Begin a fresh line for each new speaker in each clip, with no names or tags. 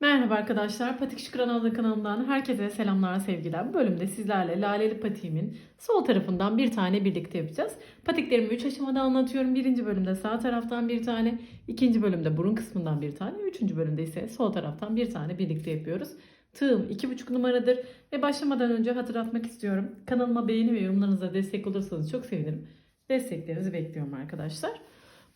Merhaba arkadaşlar, Patik Şükran adlı kanalından herkese selamlar sevgiler. Bu bölümde sizlerle laleli patiğimin sol tarafından bir tane birlikte yapacağız. Patiklerimi 3 aşamada anlatıyorum. Birinci bölümde sağ taraftan bir tane, ikinci bölümde burun kısmından bir tane, üçüncü bölümde ise sol taraftan bir tane birlikte yapıyoruz. Tığım 2,5 numaradır ve başlamadan önce hatırlatmak istiyorum. Kanalıma beğeni ve yorumlarınızla destek olursanız çok sevinirim. Desteklerinizi bekliyorum arkadaşlar.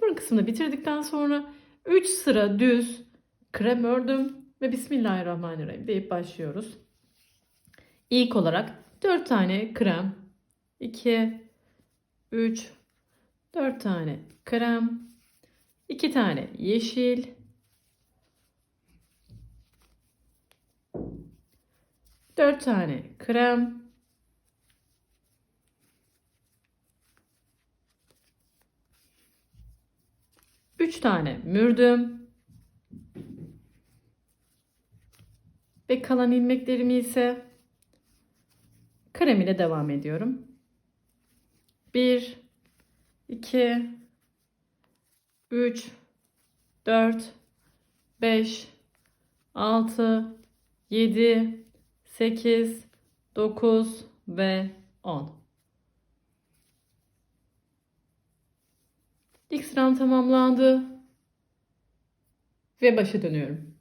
Burun kısmını bitirdikten sonra 3 sıra düz krem ördüm ve Bismillahirrahmanirrahim deyip başlıyoruz. İlk olarak 4 tane krem, 2, 3, 4 tane krem, 2 tane yeşil, 4 tane krem, Üç tane mürdüm, Ve kalan ilmeklerimi ise krem ile devam ediyorum. 1 2 3 4 5 6 7 8 9 ve 10. İlk sıram tamamlandı ve başa dönüyorum.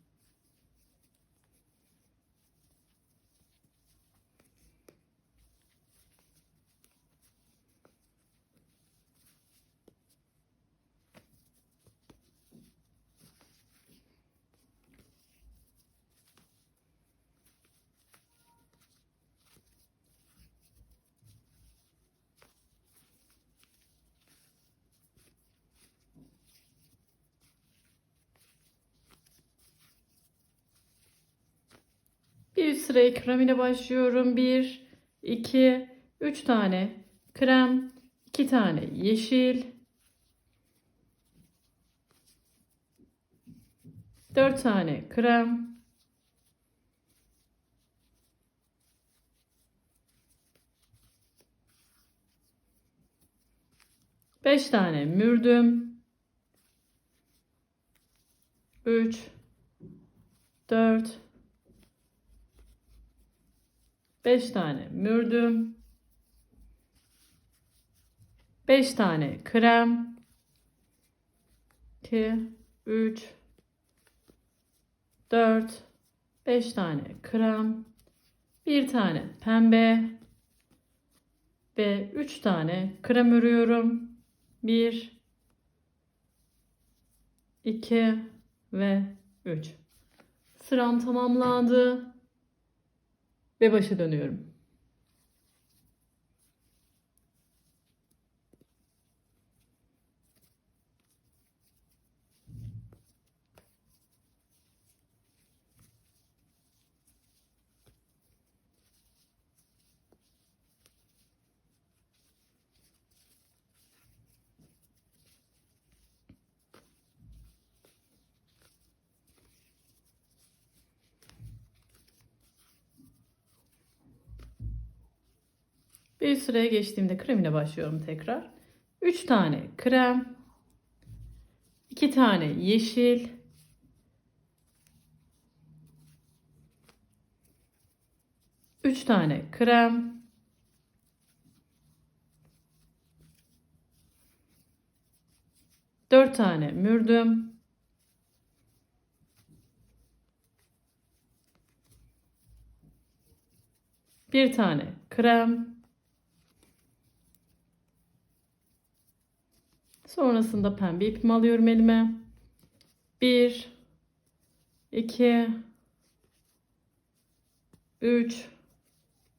Sıraya krem ile başlıyorum. 1, 2, 3 tane krem, 2 tane yeşil, 4 tane krem, Beş tane mürdüm. Üç, dört, 5 tane mürdüm. 5 tane krem. 2 3 4 5 tane krem. 1 tane pembe ve 3 tane krem örüyorum. 1 2 ve 3. Sıram tamamlandı ve başa dönüyorum. Bir sıraya geçtiğimde kremine başlıyorum tekrar. 3 tane krem, 2 tane yeşil, Üç tane krem, dört tane mürdüm, bir tane krem, Sonrasında pembe ipimi alıyorum elime. 1 2 3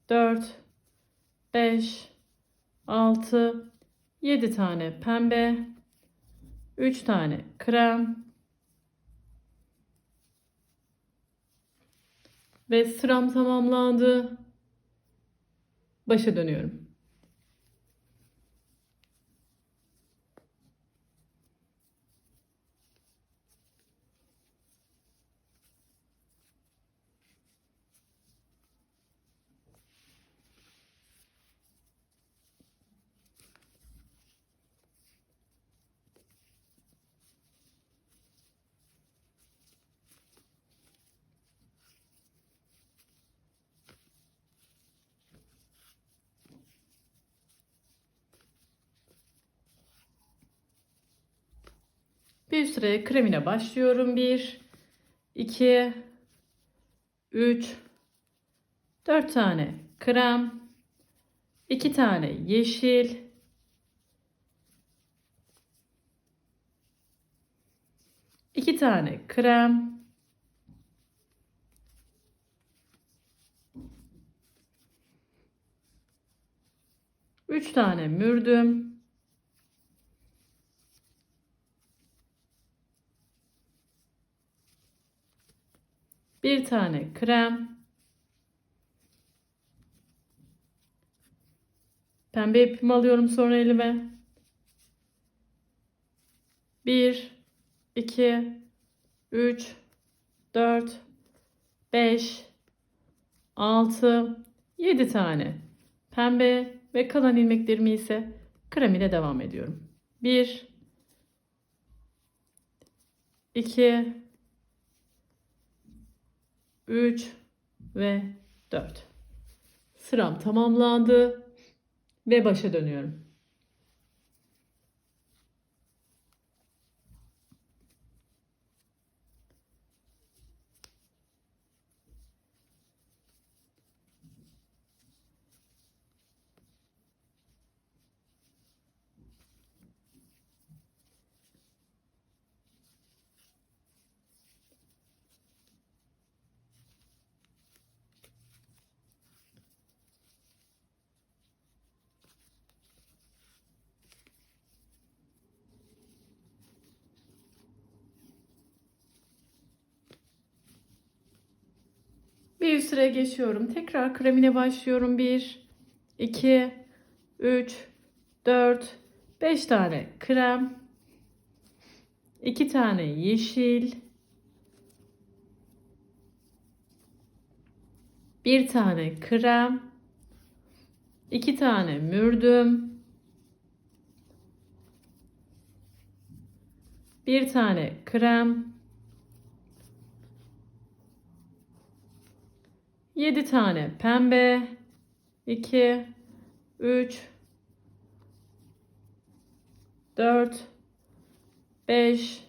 4 5 6 7 tane pembe 3 tane krem ve sıram tamamlandı. Başa dönüyorum. Bir süre kremine başlıyorum. 1, 2, 3, 4 tane krem, 2 tane yeşil, iki tane krem, üç tane mürdüm, bir tane krem, pembe ipimi alıyorum sonra elime. 1 2 3 4 5 6 7 tane pembe ve kalan ilmeklerimi ise krem ile devam ediyorum. 1 2 3 ve 4 Sıram tamamlandı ve başa dönüyorum. Bir üst sıraya geçiyorum. Tekrar kremine başlıyorum. 1, 2, 3, 4, 5 tane krem. 2 tane yeşil. 1 tane krem. 2 tane mürdüm. 1 tane krem. 7 tane pembe, 2, 3, 4, 5,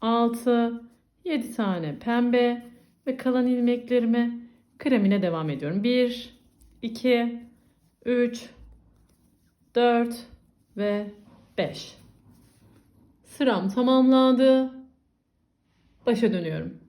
6, 7 tane pembe ve kalan ilmeklerimi kremine devam ediyorum. 1, 2, 3, 4 ve 5. Sıram tamamlandı. Başa dönüyorum.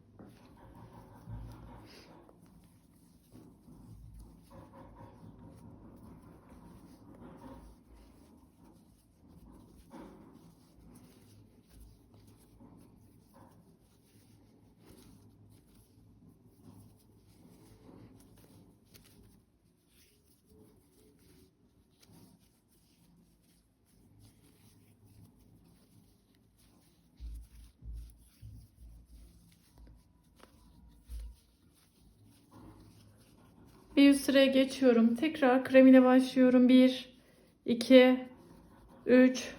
Bir üst sıraya geçiyorum. Tekrar kremine başlıyorum. 1, 2, 3,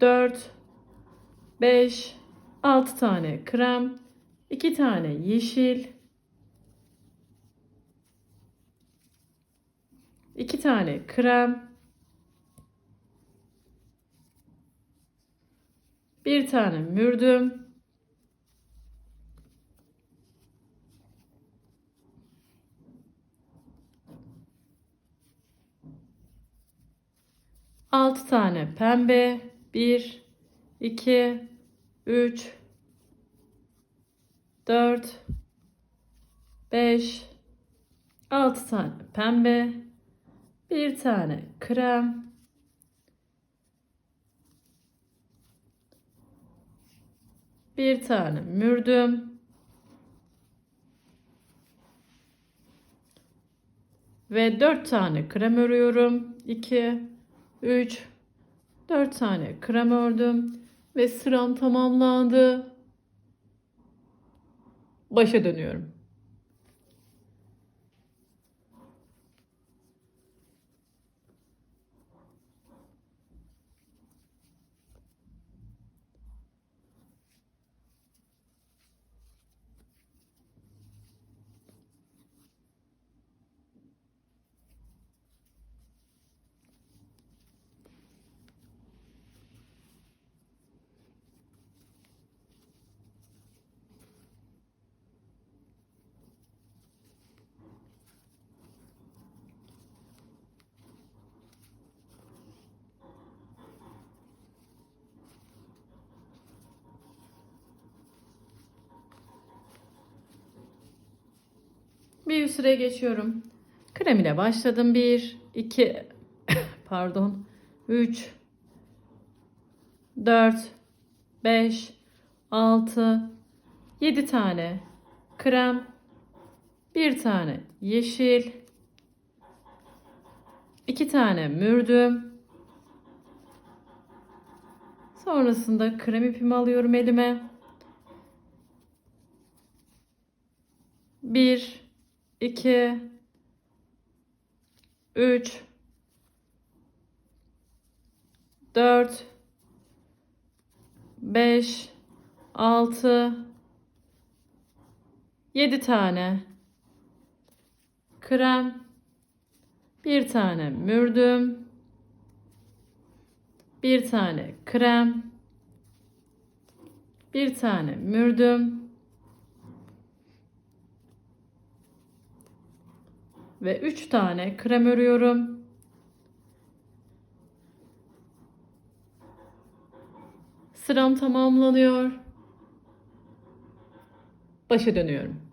4, 5, 6 tane krem, 2 tane yeşil, 2 tane krem, 1 tane mürdüm, Altı tane pembe. Bir, iki, üç, dört, beş, altı tane pembe. Bir tane krem. Bir tane mürdüm. Ve dört tane krem örüyorum. 2 3 4 tane krem ördüm ve sıram tamamlandı. Başa dönüyorum. Bir üst sıraya geçiyorum. Krem ile başladım. 1, 2, pardon, 3, 4, 5, 6, 7 tane krem, bir tane yeşil, iki tane mürdüm. Sonrasında krem ipimi alıyorum elime. Bir, iki, üç, dört, beş, altı, yedi tane. Krem, bir tane mürdüm, bir tane krem, bir tane mürdüm ve üç tane krem örüyorum. Sıram tamamlanıyor. Başa dönüyorum.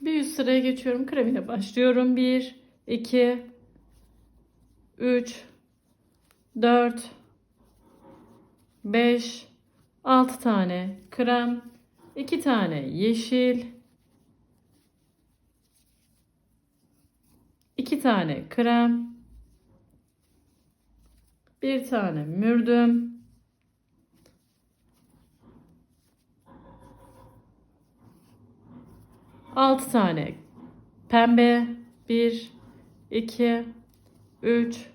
Bir üst sıraya geçiyorum. Kremine başlıyorum. 1, 2, 3, 4, 5, 6 tane krem, 2 tane yeşil, 2 tane krem, 1 tane mürdüm, Altı tane pembe. Bir, iki, üç,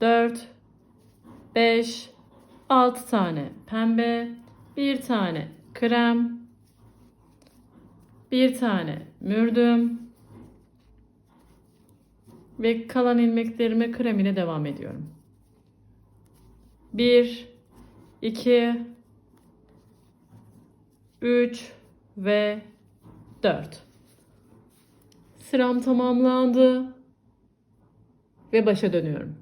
dört, beş, altı tane pembe. Bir tane krem. Bir tane mürdüm. Ve kalan ilmeklerime krem ile devam ediyorum. Bir, iki, 3 ve 4. Sıram tamamlandı ve başa dönüyorum.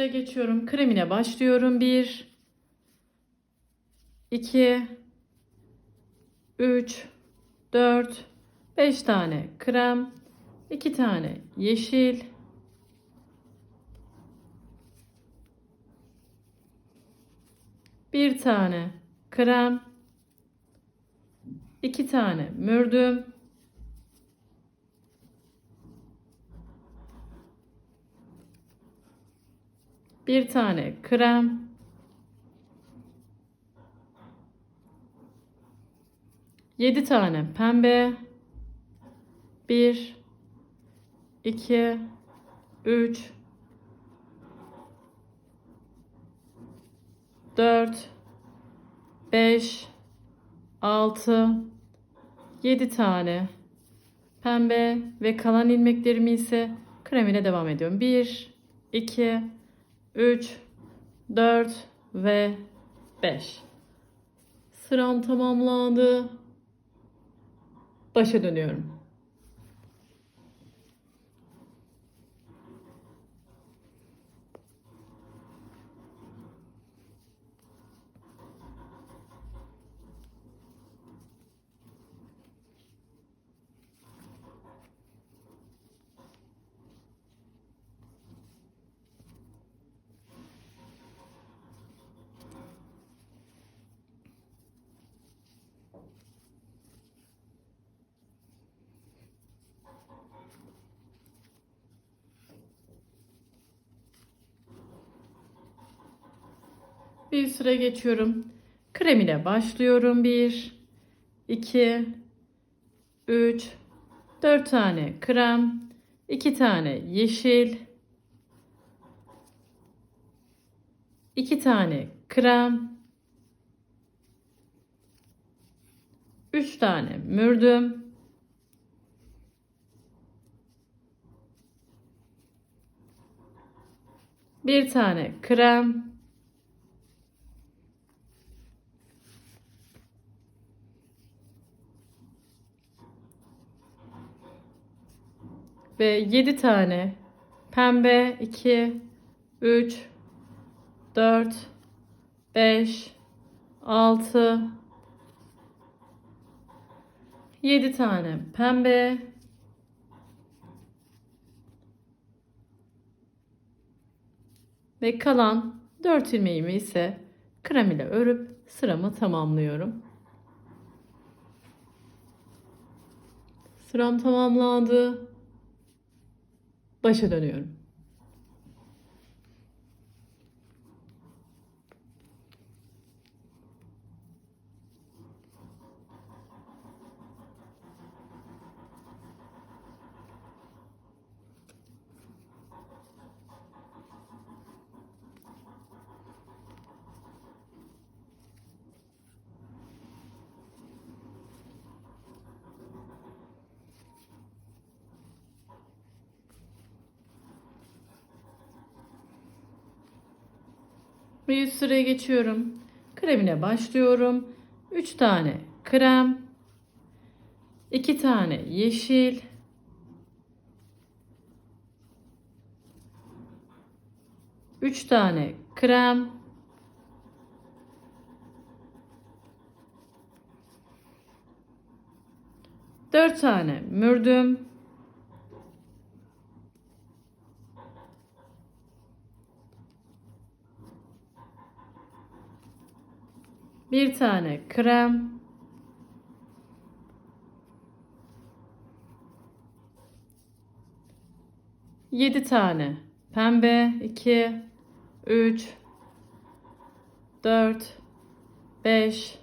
Üstüne geçiyorum. Kremine başlıyorum. 1 2 3 4 5 tane krem, 2 tane yeşil, bir tane krem, 2 tane mürdüm, bir tane krem, yedi tane pembe, bir, iki, üç, dört, beş, altı, yedi tane pembe ve kalan ilmeklerimi ise krem ile devam ediyorum. Bir, iki, 3, 4 ve 5. Sıram tamamlandı. Başa dönüyorum. Bir süre geçiyorum. Krem ile başlıyorum. 1, 2, 3, 4 tane krem, 2 tane yeşil, 2 tane krem, 3 tane mürdüm, bir tane krem, ve 7 tane pembe 2 3 4 5 6 7 tane pembe ve kalan 4 ilmeğimi ise krem ile örüp sıramı tamamlıyorum. Sıram tamamlandı. Başa dönüyorum. Ve yüz sıraya geçiyorum. Kremine başlıyorum. 3 tane krem. 2 tane yeşil. Üç tane krem. Dört tane mürdüm. Bir tane krem. Yedi tane pembe. iki, üç, dört, beş,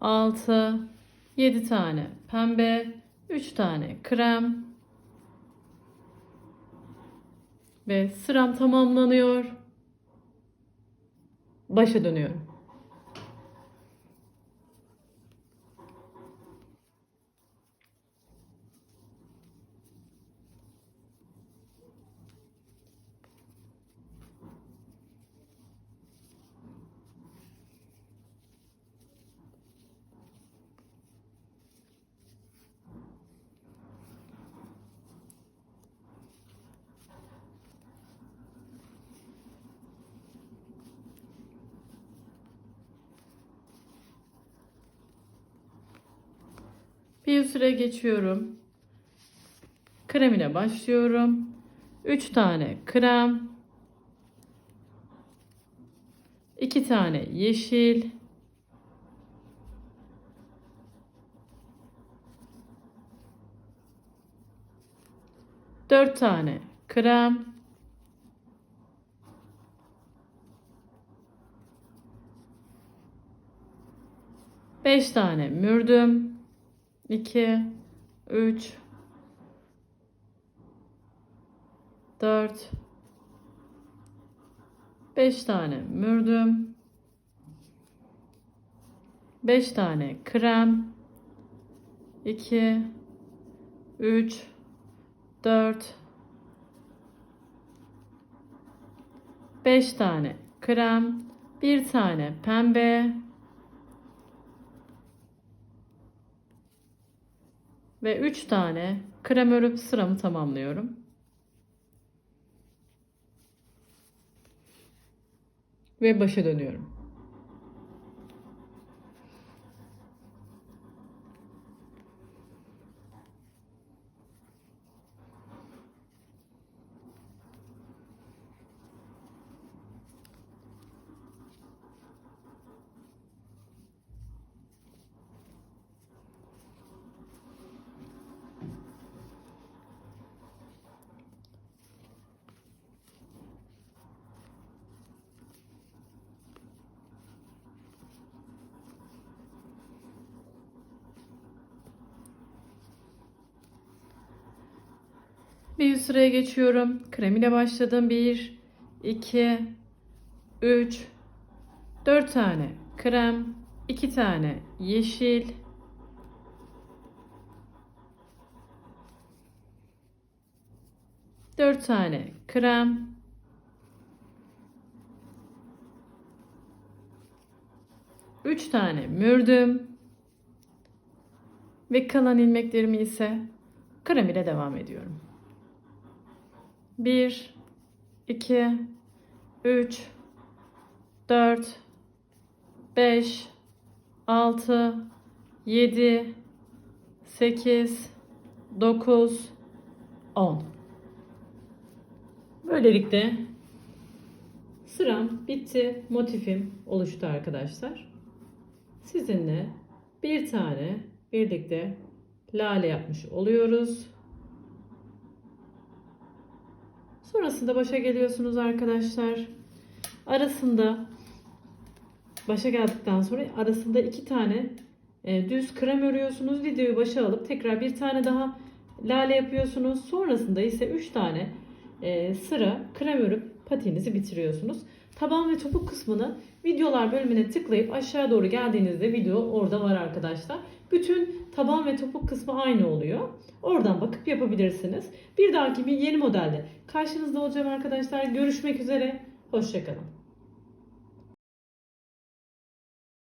altı, yedi tane pembe. Üç tane krem. Ve sıram tamamlanıyor. Başa dönüyorum. Bir süre geçiyorum. Krem ile başlıyorum. 3 tane krem. 2 tane yeşil. Dört tane krem. Beş tane mürdüm. 2 3 4 5 tane mürdüm 5 tane krem 2 3 4 5 tane krem 1 tane pembe ve 3 tane krem örüp sıramı tamamlıyorum. Ve başa dönüyorum. Bir üst sıraya geçiyorum. Krem ile başladım. 1, 2, 3, 4 tane krem, 2 tane yeşil, Dört tane krem, üç tane mürdüm ve kalan ilmeklerimi ise krem ile devam ediyorum. 1 2 3 4 5 6 7 8 9 10 Böylelikle sıram bitti. Motifim oluştu arkadaşlar. Sizinle bir tane birlikte lale yapmış oluyoruz. Sonrasında başa geliyorsunuz arkadaşlar. Arasında başa geldikten sonra arasında iki tane e, düz krem örüyorsunuz. Videoyu başa alıp tekrar bir tane daha lale yapıyorsunuz. Sonrasında ise üç tane e, sıra krem örüp patiğinizi bitiriyorsunuz. Taban ve topuk kısmını videolar bölümüne tıklayıp aşağı doğru geldiğinizde video orada var arkadaşlar. Bütün taban ve topuk kısmı aynı oluyor. Oradan bakıp yapabilirsiniz. Bir dahaki bir yeni modelde karşınızda olacağım arkadaşlar. Görüşmek üzere. Hoşçakalın.